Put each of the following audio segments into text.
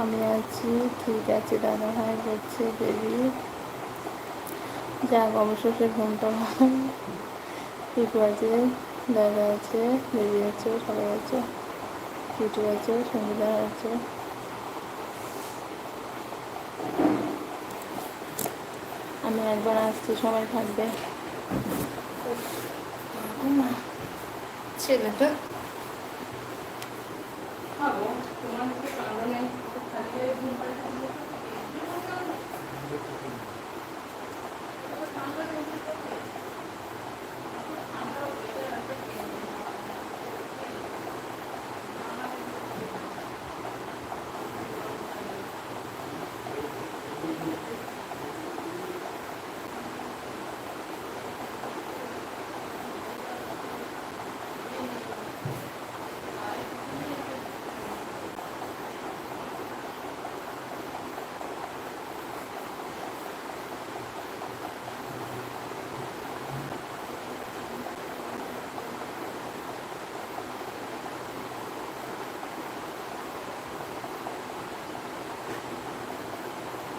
আমি আছি ঠিক আছে দাদা ভাই বলছে বেবি যাক অবশেষে ঘুমটা ভালো। ঠিক আছে দাদা আছে বেবি আছে সবাই আছে। কিটু আছে সঙ্গীতা আছে। আমি একবার আসছি সবাই থাকবে। ছেলেটা? খাব তোমার Thank you.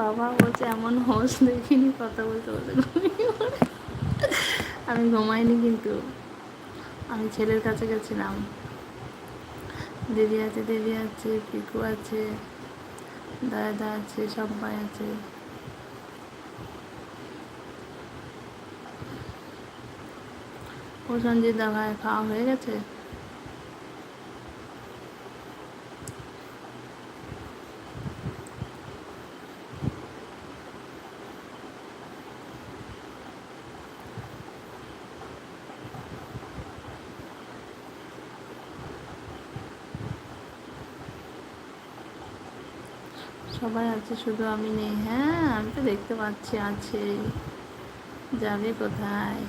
বাবা বলছে, এমন হোস দেখিনি, কথা বলতে বলতে আমি ঘুমাইনি কিন্তু। আমি ছেলের কাছে গেছিলাম। দিদি আছে দিদি আছে, পিকু আছে, দাদা আছে সবাই আছে। ও সঞ্জিত দা ভাই, খাওয়া হয়ে গেছে? সবাই আছে শুধু আমি নেই। হ্যাঁ আমি তো দেখতে পাচ্ছি আছে যাবে কোথায়?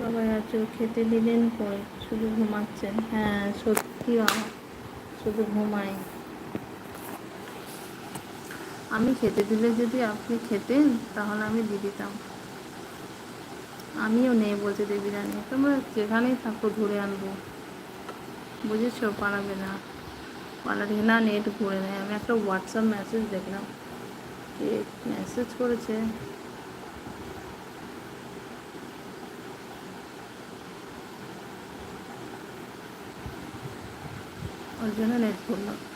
সবাই ও খেতে দিলেন কই? শুধু ঘুমাচ্ছেন। হ্যাঁ সত্যি শুধু ঘুমাই। আমি খেতে দিলে যদি আপনি খেতেন, তাহলে আমি দিয়ে দিতাম। আমিও নেই বলছে দেবী রানী তোমরা যেখানেই থাকো ঘুরে আনব। বুঝেছ? পালাবে না। পালালে না নেট ঘুরে নেয়। আমি একটা হোয়াটসঅ্যাপ মেসেজ দেখলাম। মেসেজ করেছে ওই জন্য লেট করলাম।